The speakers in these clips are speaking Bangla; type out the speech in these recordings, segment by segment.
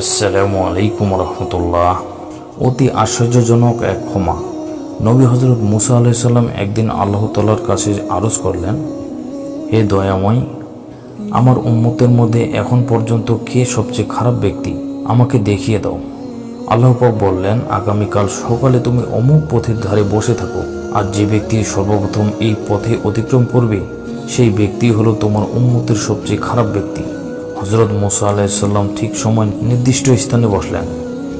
আসসালামু আলাইকুম রহমতুল্লাহ। অতি আশ্চর্যজনক এক ক্ষমা। নবী হজরত মুসা আলাইসাল্লাম একদিন আল্লাহ তালার কাছে আরজ করলেন, হে দয়াময়, আমার উম্মতের মধ্যে এখন পর্যন্ত কে সবচেয়ে খারাপ ব্যক্তি? আমাকে দেখিয়ে দাও। আল্লাহ পাক বললেন, আগামীকাল সকালে তুমি অমুক পথের ধারে বসে থাকো, আর যে ব্যক্তি সর্বপ্রথম এই পথে অতিক্রম করবে, সেই ব্যক্তি হলো তোমার উম্মতের সবচেয়ে খারাপ ব্যক্তি। হজরত মুসা আলাইসাল্লাম ঠিক সময় নির্দিষ্ট স্থানে বসলেন।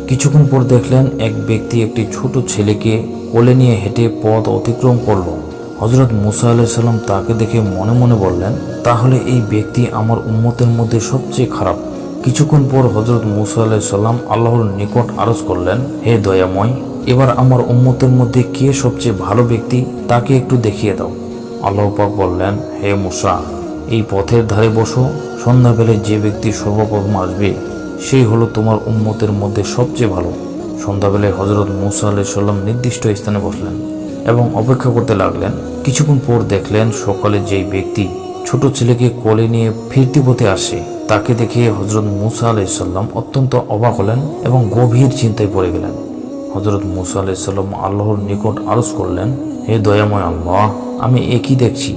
কিছুক্ষণ পর দেখলেন এক ব্যক্তি একটি ছোট ছেলেকে কোলে নিয়ে হেঁটে পথ অতিক্রম করল। হজরত মুসা আলাইসাল্লাম তাকে দেখে মনে মনে বললেন, তাহলে এই ব্যক্তি আমার উম্মতের মধ্যে সবচেয়ে খারাপ। কিছুক্ষণ পর হজরত মুসা আলাইসাল্লাম আল্লাহর নিকট আরজ করলেন, হে দয়াময়, এবার আমার উম্মতের মধ্যে কে সবচেয়ে ভালো ব্যক্তি তাকে একটু দেখিয়ে দাও। আল্লাহ পাক বললেন, হে মুসা এই পথের ধারে বসো সন্ধ্যাবেলে যে ব্যক্তি সর্বপ্রথম আসবে, সেই হলো তোমার উম্মতের মধ্যে সবচেয়ে ভালো। সন্ধ্যাবেলায় হজরত মুসা আলাই সাল্লাম নির্দিষ্ট স্থানে বসলেন এবং অপেক্ষা করতে লাগলেন। কিছুক্ষণ পর দেখলেন সকালে যেই ব্যক্তি ছোট ছেলেকে কোলে নিয়ে ফিরতি পথে আসে, তাকে দেখে হজরত মুসা আলাই সাল্লাম অত্যন্ত অবাক হলেন এবং গভীর চিন্তায় পড়ে গেলেন। হজরত মুসা আলাই সাল্লাম আল্লাহর নিকট আরজ করলেন, হে দয়াময় আল্লাহ, আমি একই দেখছি?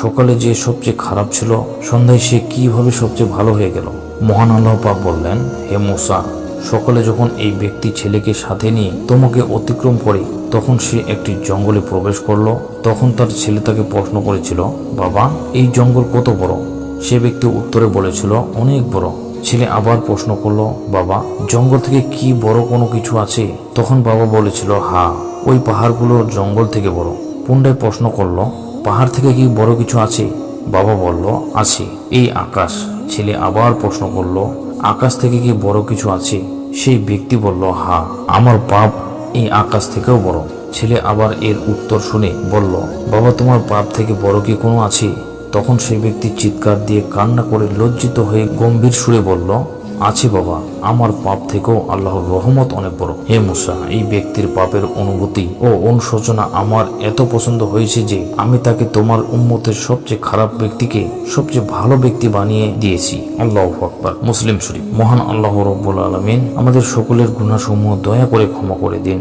সকালে যে সবচেয়ে খারাপ ছিল, সন্ধ্যায় সে কীভাবে সবচেয়ে ভালো হয়ে গেল? মহান আল্লাহ পাক বললেন, হে মুসা, সকালে যখন এই ব্যক্তি ছেলেকে সাথে নিয়ে তোমাকে অতিক্রম করে, তখন সে একটি জঙ্গলে প্রবেশ করল। তখন তার ছেলে তাকে প্রশ্ন করেছিল, বাবা, এই জঙ্গল কত বড়? সে ব্যক্তি উত্তরে বলেছিল, অনেক বড়। ছেলে আবার প্রশ্ন করল, বাবা, জঙ্গল থেকে কি বড় কোনো কিছু আছে? তখন বাবা বলেছিল, হা, ওই পাহাড়গুলো জঙ্গল থেকে বড়। পুন্ডায় প্রশ্ন করল পাহাড় থেকে কি বড় কিছু আছে? বাবা বলল, আছে। এই আকাশ। ছেলে আবার প্রশ্ন করল, আকাশ থেকে কি বড় কিছু আছে? সেই ব্যক্তি বলল, হা, আমার পাপ এই আকাশ থেকেও বড়। ছেলে আবার এর উত্তর শুনে বলল, বাবা, তোমার পাপ থেকে বড় কি কোনো আছে? তখন সেই ব্যক্তি চিৎকার দিয়ে কান্না করে লজ্জিত হয়ে গম্ভীর সুরে বলল আছে বাবা, আমার পাপ থেকেও আল্লাহর রহমত অনেক বড়। হে মুসা, এই ব্যক্তির পাপের অনুভূতি ও অনুশোচনা আমার এত পছন্দ হয়েছে যে আমি তাকে তোমার উম্মতের সবচেয়ে খারাপ ব্যক্তিকে সবচেয়ে ভালো ব্যক্তি বানিয়ে দিয়েছি। আল্লাহ আকবার। মুসলিম শরীফ। মহান আল্লাহ রব্বুল আলমিন আমাদের সকলের গুণাসমূহ দয়া করে ক্ষমা করে দিন।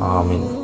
আমিন।